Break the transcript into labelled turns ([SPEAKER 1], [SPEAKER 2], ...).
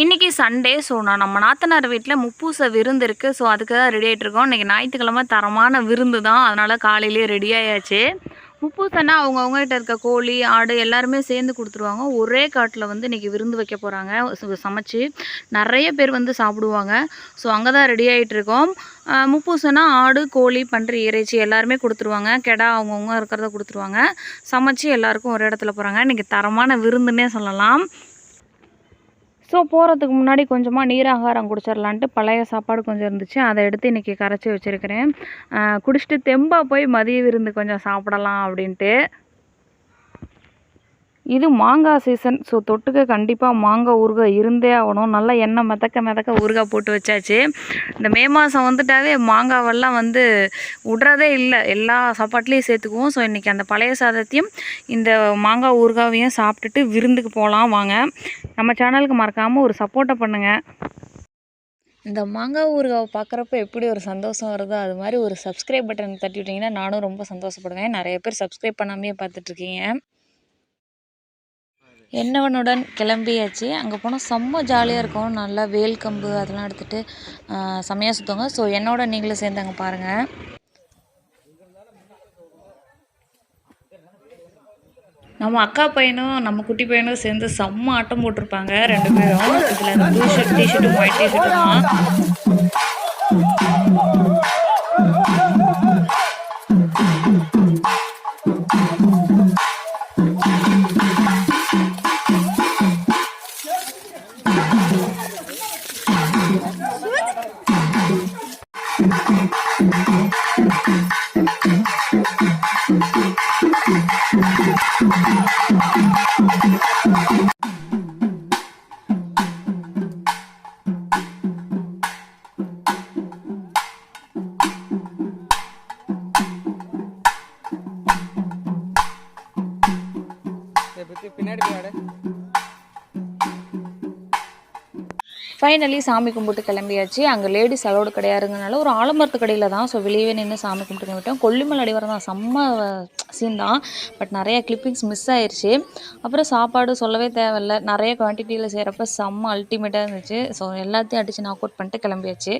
[SPEAKER 1] இன்றைக்கி Sunday so நான் நம்ம நாத்தனார் வீட்டில் முப்பூச விருந்து இருக்குது ஸோ அதுக்கு தான் ரெடி ஆகிட்ருக்கோம் இன்றைக்கி ஞாயிற்றுக்கிழமை தரமான விருந்து தான். அதனால் காலையிலேயே ரெடி ஆயாச்சு. முப்பூசன்னா அவங்கவுங்ககிட்ட இருக்க கோழி ஆடு எல்லாருமே சேர்ந்து கொடுத்துருவாங்க. ஒரே காட்டில் வந்து இன்றைக்கி விருந்து வைக்க போகிறாங்க சமைச்சு நிறைய பேர் வந்து சாப்பிடுவாங்க. ஸோ அங்கே தான் ரெடி ஆகிட்ருக்கோம் முப்பூசன்னா ஆடு கோழி பன்றி இறைச்சி எல்லாருமே கொடுத்துருவாங்க. கெடா அவங்கவுங்க இருக்கிறத கொடுத்துருவாங்க. சமைச்சு எல்லாருக்கும் ஒரு இடத்துல போகிறாங்க இன்றைக்கி தரமான விருந்துன்னே சொல்லலாம். ஸோ போகிறதுக்கு முன்னாடி கொஞ்சமாக நீராகாரம் குடிச்சிடலான்ட்டு பழைய சாப்பாடு கொஞ்சம் இருந்துச்சு. அதை எடுத்து இன்றைக்கி கரைச்சி வச்சுருக்கிறேன். குடிச்சிட்டு தெம்பாக போய் மதிய விருந்து கொஞ்சம் சாப்பிடலாம் அப்படின்ட்டு. இது மாங்காய் சீசன் ஸோ தொட்டுக்க கண்டிப்பாக மாங்காய் ஊறுகாய் இருந்தே ஆகணும். நல்லா எண்ணெய் மிதக்க மிதக்க ஊறுகாய் போட்டு வச்சாச்சு. இந்த மே மாதம் வந்துட்டாவே மாங்காவெல்லாம் வந்து விட்றதே இல்லை. எல்லா சாப்பாட்லேயும் சேர்த்துக்குவோம். ஸோ இன்றைக்கி அந்த பழைய சாதத்தையும் இந்த மாங்காய் ஊறுகாவையும் சாப்பிட்டுட்டு விருந்துக்கு போகலாம் வாங்க. நம்ம சேனலுக்கு மறக்காமல் ஒரு சப்போர்ட்டை பண்ணுங்கள் இந்த மாங்காய் ஊறுகாவை பார்க்குறப்ப எப்படி ஒரு சந்தோஷம் வருதோ அது மாதிரி ஒரு சப்ஸ்கிரைப் பட்டன் தட்டி விட்டிங்கன்னா நானும் ரொம்ப சந்தோஷப்படுவேன். நிறைய பேர் சப்ஸ்கிரைப் பண்ணாமே பார்த்துட்ருக்கீங்க என்னவனுடன் கிளம்பியாச்சு. அங்கே போனால் செம்ம ஜாலியாக இருக்கும். நல்லா வேல் கம்பு அதெல்லாம் எடுத்துகிட்டு செம்மையாக சுற்றுவாங்க ஸோ என்னோட நீங்களும் சேர்ந்து அங்கே பாருங்கள் நம்ம அக்கா பையனும் நம்ம குட்டி பையனும் சேர்ந்து செம்ம ஆட்டம் போட்டிருப்பாங்க. ரெண்டு பேரும். இதில் ப்ளூ ஷர்ட் டிஷர்ட்டும் ஒயிட் டிஷர்ட்டும்
[SPEAKER 2] பின்னாடி போய்
[SPEAKER 1] ஃபைனலி சாமி கும்பிட்டு கிளம்பியாச்சு. அங்கே லேடிஸ் அலோடு கிடையாதுங்கனால ஒரு ஆலமரத்து கடையில் தான். ஸோ வெளியே நின்று சாமி கும்பிட்டு கிளம்பிட்டோம். கொல்லிமலை அடிவாரம் தான். செம்ம சீன் தான். பட் நிறைய கிளிப்பிங்ஸ் மிஸ் ஆயிடுச்சு அப்புறம் சாப்பாடு சொல்லவே தேவையில்ல. நிறைய குவான்டிட்டியில் செய்கிறப்ப செம்ம அல்டிமேட்டாக இருந்துச்சு. ஸோ எல்லாத்தையும் அடித்து நாக் அவுட் பண்ணிட்டு கிளம்பியாச்சு.